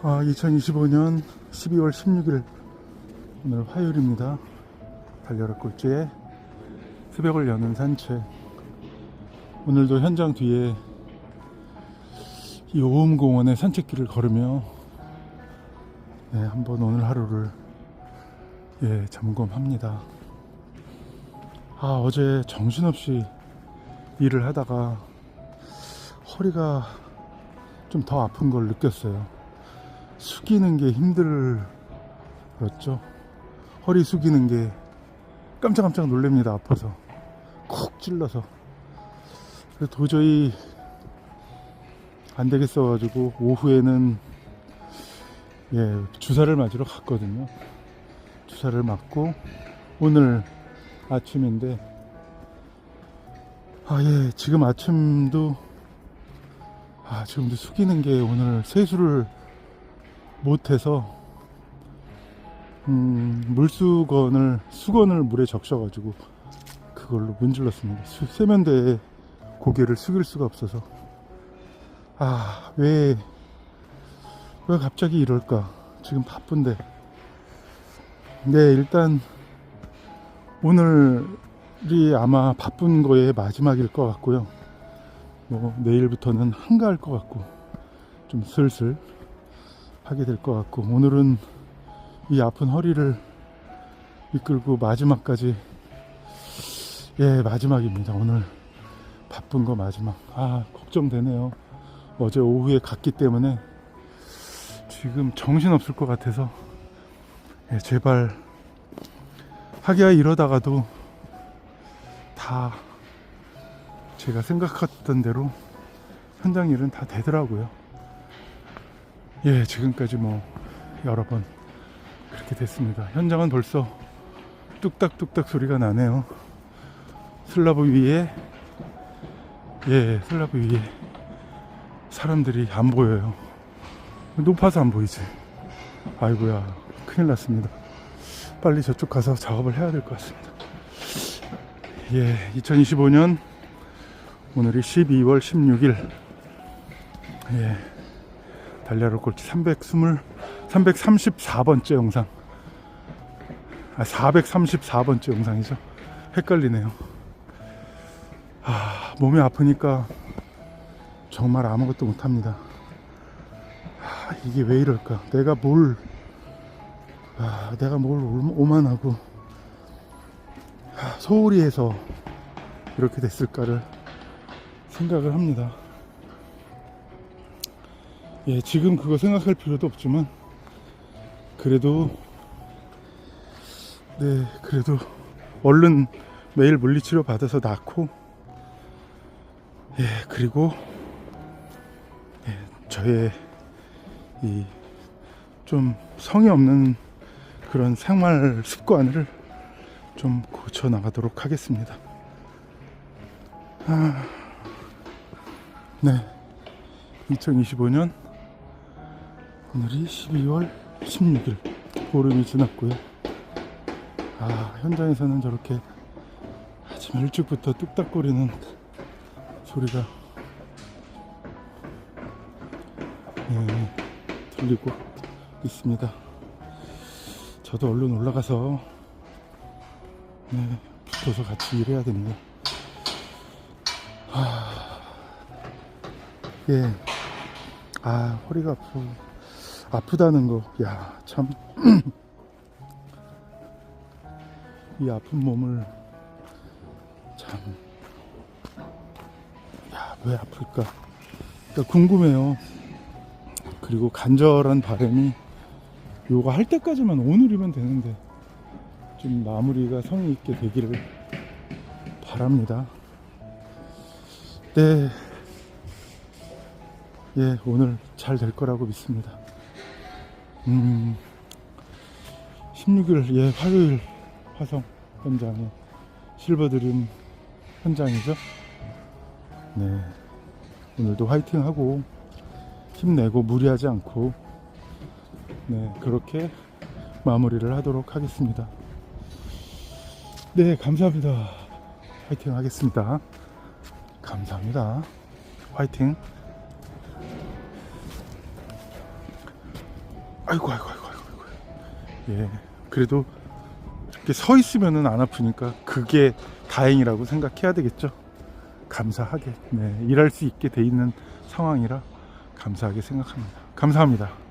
아, 2025년 12월 16일 오늘 화요일입니다. 달려라 꼴찌의 새벽을 여는 산책. 오늘도 현장 뒤에 이 오음공원의 산책길을 걸으며 네, 한번 오늘 하루를 예, 점검합니다. 아, 어제 정신없이 일을 하다가 허리가 좀 더 아픈 걸 느꼈어요. 숙이는 게 힘들었죠. 허리 숙이는 게 깜짝깜짝 놀랍니다. 아파서. 콕 찔러서. 도저히 안 되겠어가지고 오후에는 예, 주사를 맞으러 갔거든요. 주사를 맞고 오늘 아침인데 아, 예, 지금 아침도 아, 지금도 숙이는 게 오늘 세수를 못해서 음, 물수건을 수건을 물에 적셔가지고 그걸로 문질렀습니다. 수- 세면대에 고개를 숙일 수가 없어서 아, 왜, 왜 갑자기 이럴까? 지금 바쁜데. 네, 일단 오늘이 아마 바쁜 거의 마지막일 것 같고요. 뭐 내일부터는 한가할 것 같고 좀 슬슬 하게 될 것 같고 오늘은 이 아픈 허리를 이끌고 마지막까지 예 마지막입니다. 오늘 바쁜 거 마지막. 아 걱정되네요. 어제 오후에 갔기 때문에 지금 정신 없을 것 같아서 예, 제발 하기야 이러다가도 다 제가 생각했던 대로 현장 일은 다 되더라고요. 예, 지금까지 뭐 여러 번 그렇게 됐습니다. 현장은 벌써 뚝딱뚝딱 소리가 나네요. 슬라브 위에 예, 슬라브 위에 사람들이 안 보여요. 높아서 안 보이지. 아이고야, 큰일 났습니다. 빨리 저쪽 가서 작업을 해야 될 것 같습니다. 예, 2025년 오늘이 12월 16일 예 달려라 꼴찌 320 334번째 영상. 아 434번째 영상이죠. 헷갈리네요. 아 몸이 아프니까 정말 아무것도 못합니다. 아, 이게 왜 이럴까? 내가 뭘 아, 내가 뭘 오- 오만하고 아, 소홀히 해서 이렇게 됐을까를 생각을 합니다. 예, 지금 그거 생각할 필요도 없지만, 그래도, 네, 그래도, 얼른 매일 물리치료 받아서 낫고, 예, 그리고, 예, 저의 이, 좀 성의 없는 그런 생활 습관을 좀 고쳐 나가도록 하겠습니다. 아, 네. 2025년 오늘이 12월 16일 보름이 지났고요. 아, 현장에서는 저렇게 아침 일찍부터 뚝딱거리는 소리가 예, 들리고 있습니다. 저도 얼른 올라가서 네, 붙어서 같이 일해야 됩니다. 예. 아, 허리가 아프, 아프다는 거. 야, 참. 이 아픈 몸을 참. 야, 왜 아플까? 그러니까 궁금해요. 그리고 간절한 바람이 요거 할 때까지만 오늘이면 되는데 좀 마무리가 성의 있게 되기를 바랍니다. 네. 예, 오늘 잘 될 거라고 믿습니다. 음, 16일, 예, 화요일 화성 현장에 실버드림 현장이죠. 네. 오늘도 화이팅 하고 힘내고 무리하지 않고 네, 그렇게 마무리를 하도록 하겠습니다. 네, 감사합니다. 화이팅 하겠습니다. 감사합니다. 화이팅. 아이고 아이고 아이고 아이고. 예. 그래도 이렇게 서 있으면은 안 아프니까 그게 다행이라고 생각해야 되겠죠. 감사하게 네, 일할 수 있게 돼 있는 상황이라 감사하게 생각합니다. 감사합니다.